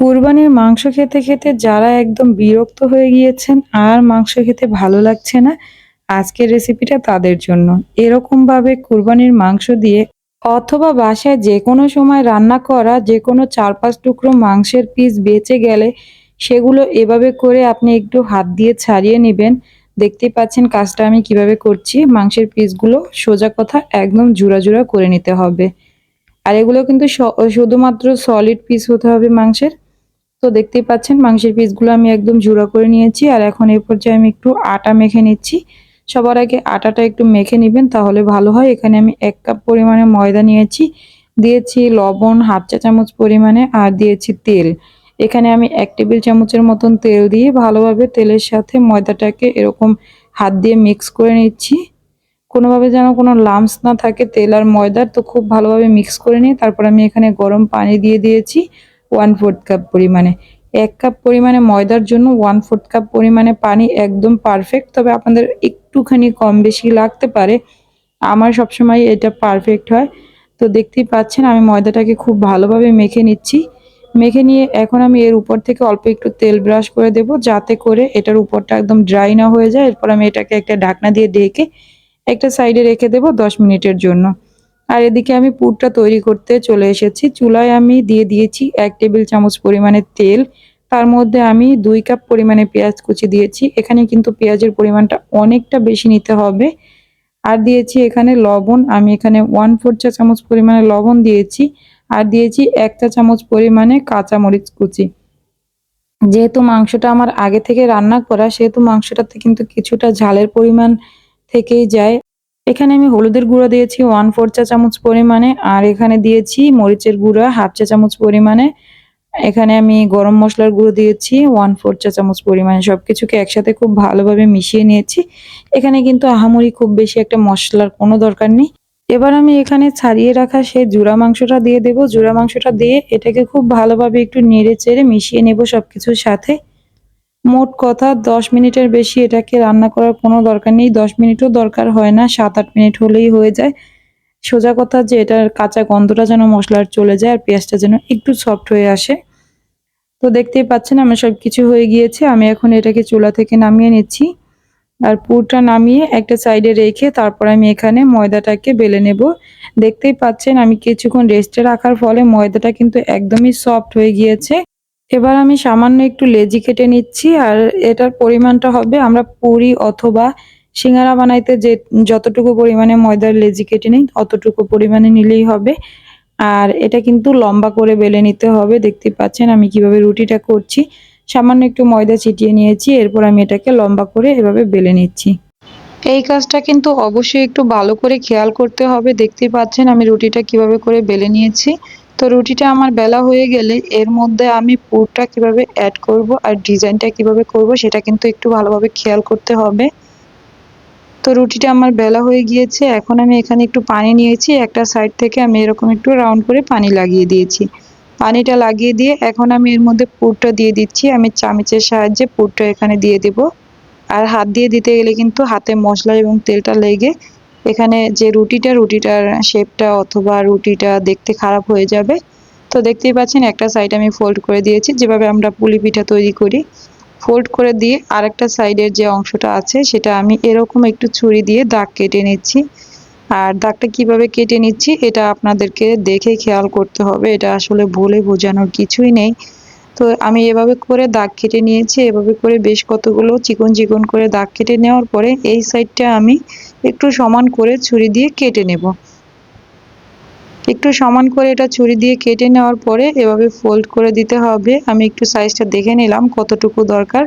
কুরবানির মাংস খেতে খেতে যারা একদম বিরক্ত হয়ে গিয়েছেন, আর মাংস খেতে ভালো লাগছে না, আজকের রেসিপিটা তাদের জন্য। এরকমভাবে কুরবানির মাংস দিয়ে অথবা বাসায় যে কোনো সময় রান্না করা যে কোনো চার পাঁচ টুকরো মাংসের পিস বেঁচে গেলে সেগুলো এভাবে করে আপনি একটু হাত দিয়ে ছাড়িয়ে নেবেন। দেখতেই পাচ্ছেন কাজটা আমি কীভাবে করছি। মাংসের পিসগুলো সোজা কথা একদম জোড়া জোড়া করে নিতে হবে। আর এগুলো কিন্তু শুধুমাত্র সলিড পিস হতে হবে মাংসের। তো দেখতেই পাচ্ছেন, মাংসের পিসগুলো আমি একদম জোড়া করে নিয়েছি। আর এখন এই পর্যায়ে আমি একটু আটা মেখে নিচ্ছি। সবার আগে আটাটা একটু মেখে নেবেন, তাহলে ভালো হয়। এখানে আমি এক কাপ পরিমাণে ময়দা নিয়েছি। দিয়েছি লবণ, হাফ চা চামচ পরিমাণে, আর দিয়েছি তেল। এখানে আমি এক টেবিল চামচের মতন তেল দিয়ে ভালোভাবে তেলের সাথে ময়দাটাকে এরকম হাত দিয়ে মিক্স করে নিচ্ছি। কোনোভাবে যেন কোনো লামস না থাকে তেল আর ময়দার, তো খুব ভালোভাবে মিক্স করে নিই তারপর আমি এখানে গরম পানি দিয়ে দিয়েছি। ওয়ান ফোর্থ কাপ পরিমাণে। এক কাপ পরিমাণে ময়দার জন্য ওয়ান ফোর্থ কাপ পরিমাণে পানি একদম পারফেক্ট তবে আপনাদের একটুখানি কম বেশি লাগতে পারে। আমার সবসময় এটা পারফেক্ট হয়। তো দেখতেই পাচ্ছেন, আমি ময়দাটাকে খুব ভালোভাবে মেখে নিচ্ছি। মেখে নিয়ে এখন আমি এর উপর থেকে অল্প একটু তেল ব্রাশ করে দেব, যাতে করে এটার উপরটা একদম ড্রাই না হয়ে যায়। এরপর আমি এটাকে একটা ঢাকনা দিয়ে ঢেকে একটা সাইডে রেখে দেব দশ মিনিটের জন্য। আর এদিকে আমি পুরটা তৈরি করতে চলে এসেছি। চুলায় আমি দিয়ে দিয়েছি এক টেবিল চামচ পরিমাণে তেল। তার মধ্যে আমি দুই কাপ পরিমাণে পেঁয়াজ কুচি দিয়েছি। এখানে কিন্তু পেঁয়াজের পরিমাণটা অনেকটা বেশি নিতে হবে। আর দিয়েছি এখানে লবণ। আমি এখানে ওয়ান ফোর চা চামচ পরিমাণে লবণ দিয়েছি। আর দিয়েছি এক চা চামচ পরিমাণে কাঁচামরিচ কুচি। যেহেতু মাংসটা আমার আগে থেকে রান্না করা, সেহেতু মাংসটাতে কিন্তু কিছুটা ঝালের পরিমাণ থেকেই যায়। এখানে আমি হলুদের গুঁড়ো দিয়েছি ওয়ান ফোর চা চামচ পরিমাণে, আর এখানে দিয়েছি মরিচের গুঁড়া হাফ চা চামচ পরিমাণে। এখানে আমি গরম মশলার গুঁড়ো দিয়েছি ওয়ান ফোর চা চামচ পরিমাণে। সব কিছুকে একসাথে খুব ভালোভাবে মিশিয়ে নিয়েছি। এখানে কিন্তু আহামরি খুব বেশি একটা মশলার কোনো দরকার নেই। এবার আমি এখানে ছাড়িয়ে রাখা সেই জুড়া মাংসটা দিয়ে দেব। জুড়া মাংসটা দিয়ে এটাকে খুব ভালোভাবে একটু নেড়ে চেড়ে মিশিয়ে নেব সব কিছুর সাথে। মোট কথা দশ মিনিটের বেশি এটাকে রান্না করার কোনো দরকার নেই। দশ মিনিটও দরকার হয় না সাত আট মিনিট হলেই হয়ে যায়। সোজা কথা যে এটার কাঁচা গন্ধটা যেন মশলার চলে যায় আর পেঁয়াজটা যেন একটু সফট হয়ে আসে। তো দেখতেই পাচ্ছেন আমার সব কিছু হয়ে গিয়েছে। আমি এখন এটাকে চুলা থেকে নামিয়ে নিচ্ছি। আর পুরটা নামিয়ে একটা সাইডে রেখে তারপর আমি এখানে ময়দাটাকে বেলে নেব। দেখতেই পাচ্ছেন আমি কিছুক্ষণ রেস্টে রাখার ফলে ময়দাটা কিন্তু একদমই সফট হয়ে গিয়েছে। এবার আমি সামান্য একটু লেজি কেটে নিচ্ছি আর এটার পরিমাণটা হবে আমরা পুরি অথবা সিঙ্গারা বানাইতে যে যতটুকু পরিমাণে ময়দার লেজি কেটে নিই, অতটুকু পরিমাণে নিলেই হবে। আর এটা কিন্তু লম্বা করে বেলে নিতে হবে, দেখতে পাচ্ছেন আমি কীভাবে রুটিটা করছি। সামান্য একটু ময়দা ছিটিয়ে নিয়েছি, এরপর আমি এটাকে লম্বা করে এভাবে বেলে নিচ্ছি। এই কাজটা কিন্তু অবশ্যই একটু ভালো করে খেয়াল করতে হবে দেখতেই পাচ্ছেন আমি রুটিটা কীভাবে করে বেলে নিয়েছি। তো রুটিটা আমার বেলা হয়ে গেলে এর মধ্যে আমি পুরটা কীভাবে অ্যাড করব আর ডিজাইনটা কীভাবে করব সেটা কিন্তু একটু ভালোভাবে খেয়াল করতে হবে। তো রুটিটা আমার বেলা হয়ে গিয়েছে, এখন আমি এখানে একটু পানি নিয়েছি, একটা সাইড থেকে আমি এরকম একটু রাউন্ড করে পানি লাগিয়ে দিয়েছি। পানিটা লাগিয়ে দিয়ে এখন আমি এর মধ্যে পুরটা দিয়ে দিচ্ছি, আমি চামচের সাহায্যে পুরটা এখানে দিয়ে দেব। আর হাত দিয়ে দিতে গেলে কিন্তু হাতে মশলা এবং তেলটা লেগে এখানে যে রুটিটা, রুটিটার শেপটা অথবা রুটিটা দেখতে খারাপ হয়ে যাবে। তো দেখতেই পাচ্ছেন একটা সাইড আমি ফোল্ড করে দিয়েছি। যেভাবে আমরা পুলি পিঠা তৈরি করি ফোল্ড করে দিয়ে আরেকটা সাইডের যে অংশটা আছে, সেটা আমি এরকম একটু ছুরি দিয়ে দাগ কেটে নিচ্ছি। আর দাগটা কীভাবে কেটে নিচ্ছি, এটা আপনাদেরকে দেখে খেয়াল করতে হবে। এটা আসলে বলে বোঝানোর কিছুই নেই। তো আমি এভাবে করে দাগ কেটে নিয়েছি। এভাবে করে বেশ কতগুলো চিকন চিকন করে দাগ কেটে নেওয়ার পরে এই সাইডটা আমি একটু সমান করে ছুরি দিয়ে কেটে নেব। একটু সমান করে এটা ছুরি দিয়ে কেটে নেওয়ার পরে এভাবে ফোল্ড করে দিতে হবে। আমি একটু সাইজটা দেখে নিলাম কতটুকু দরকার।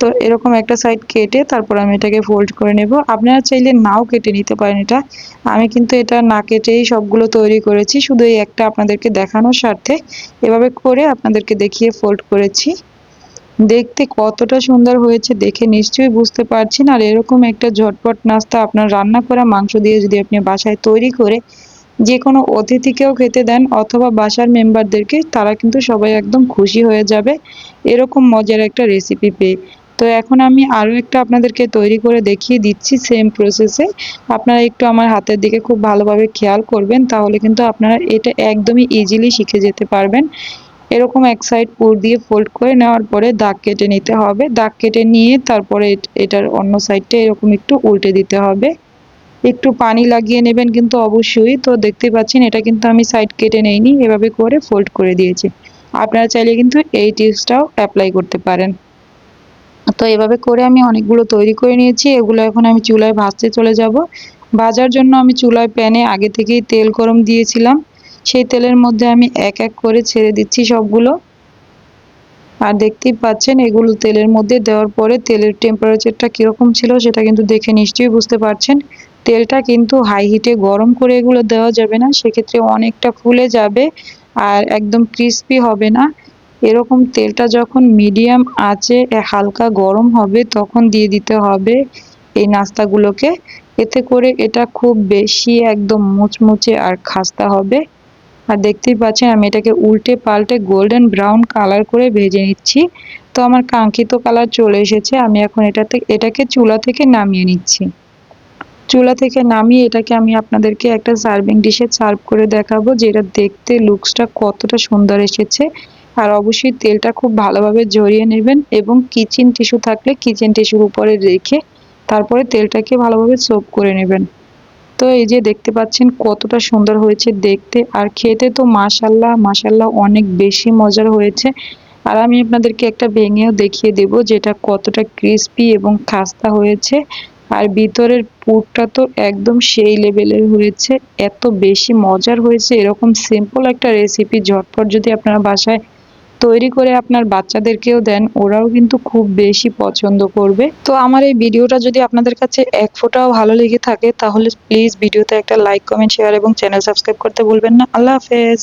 তো এরকম একটা সাইড কেটে তারপর আমি এটাকে ফোল্ড করে নেব। আপনারা চাইলে নাও কেটে নিতে পারেন এটা। আমি কিন্তু এটা না কেটেই সবগুলো তৈরি করেছি। শুধু এই একটা আপনাদেরকে দেখানোর স্বার্থে। এভাবে করে আপনাদেরকে দেখিয়ে ফোল্ড করেছি। দেখতে কতটা সুন্দর হয়েছে দেখে নিশ্চয়ই বুঝতে পারছেন আর এরকম একটা ঝটপট নাস্তা আপনার রান্না করা মাংস দিয়ে যদি আপনি বাসায় তৈরি করে যে কোনো অতিথিকেও খেতে দেন অথবা বাসার মেম্বারদেরকে, তারা কিন্তু সবাই একদম খুশি হয়ে যাবে এরকম মজার একটা রেসিপি পেয়ে। তো এখন আমি আরও একটা আপনাদেরকে তৈরি করে দেখিয়ে দিচ্ছি সেম প্রসেসে আপনারা একটু আমার হাতের দিকে খুব ভালোভাবে খেয়াল করবেন, তাহলে কিন্তু আপনারা এটা একদমই ইজিলি শিখে যেতে পারবেন। এরকম এক সাইড পুর দিয়ে ফোল্ড করে নেওয়ার পরে দাগ কেটে নিতে হবে। দাগ কেটে নিয়ে তারপরে এটার অন্য সাইডটা এরকম একটু উল্টে দিতে হবে। একটু পানি লাগিয়ে নেবেন কিন্তু অবশ্যই। তো দেখতে পাচ্ছেন, এটা কিন্তু আমি সাইড কেটে নেইনি, এভাবে করে ফোল্ড করে দিয়েছি। আপনারা চাইলে কিন্তু এই টিপসটাও অ্যাপ্লাই করতে পারেন। তো এভাবে করে আমি অনেকগুলো তৈরি করে নিয়েছি। এগুলো এখন আমি চুলায় ভাজতে চলে যাব। ভাজার জন্য আমি চুলায় প্যানে আগে থেকেই তেল গরম দিয়েছিলাম। সেই তেলের মধ্যে আমি এক এক করে ছেড়ে দিচ্ছি সবগুলো। আর দেখতেই পাচ্ছেন, এগুলো তেলের মধ্যে দেওয়ার পরে তেলের টেম্পারেচারটা কীরকম ছিল সেটা কিন্তু দেখে নিশ্চয়ই বুঝতে পারছেন। তেলটা কিন্তু হাই হিটে গরম করে এগুলো দেওয়া যাবে না, সেক্ষেত্রে অনেকটা ফুলে যাবে আর একদম ক্রিস্পি হবে না। এরকম তেলটা যখন মিডিয়াম আঁচে হালকা গরম হবে, তখন দিয়ে দিতে হবে এই নাস্তাগুলোকে। এতে করে এটা খুব বেশি একদম মুচমুচে আর খাস্তা হবে। আর দেখতেই পাচ্ছেন, আমি এটাকে উল্টে পাল্টে গোল্ডেন ব্রাউন কালার করে ভেজে নিচ্ছি। তো আমার কাঙ্ক্ষিত কালার চলে এসেছে, আমি এখন এটাতে, এটাকে চুলা থেকে নামিয়ে নিচ্ছি। চুলা থেকে নামিয়ে এটাকে আমি আপনাদেরকে একটা সার্ভিং ডিশে সার্ভ করে দেখাবো, যেটা দেখতে লুকসটা কতটা সুন্দর এসেছে। আর অবশ্যই তেলটা খুব ভালোভাবে জড়িয়ে নেবেন এবং কিচেন টিস্যু থাকলে কিচেন টিস্যুর উপরে রেখে তারপরে তেলটাকে ভালোভাবে সোপ করে নেবেন। তো এই যে দেখতে পাচ্ছেন কতটা সুন্দর হয়েছে দেখতে। আর খেতে তো মাশাল্লাহ মাশাল্লাহ অনেক বেশি মজার হয়েছে। আর আমি আপনাদেরকে একটা ভেঙেও দেখিয়ে দেব যেটা কতটা ক্রিস্পি এবং খাস্তা হয়েছে। আর ভিতরের পুরটা তো একদম সেই লেভেলের হয়েছে। এত বেশি মজার হয়েছে, এরকম সিম্পল একটা রেসিপি ঝটপট যদি আপনারা বাসায় তৈরি করে আপনার বাচ্চাদেরকেও দেন, ওরাও কিন্তু খুব বেশি পছন্দ করবে। তো আমার এই ভিডিওটা যদি আপনাদের কাছে এক ফোঁটাও ভালো লেগে থাকে, তাহলে প্লিজ ভিডিওতে একটা লাইক কমেন্ট শেয়ার এবং চ্যানেল সাবস্ক্রাইব করতে ভুলবেন না। আল্লাহ হাফেজ।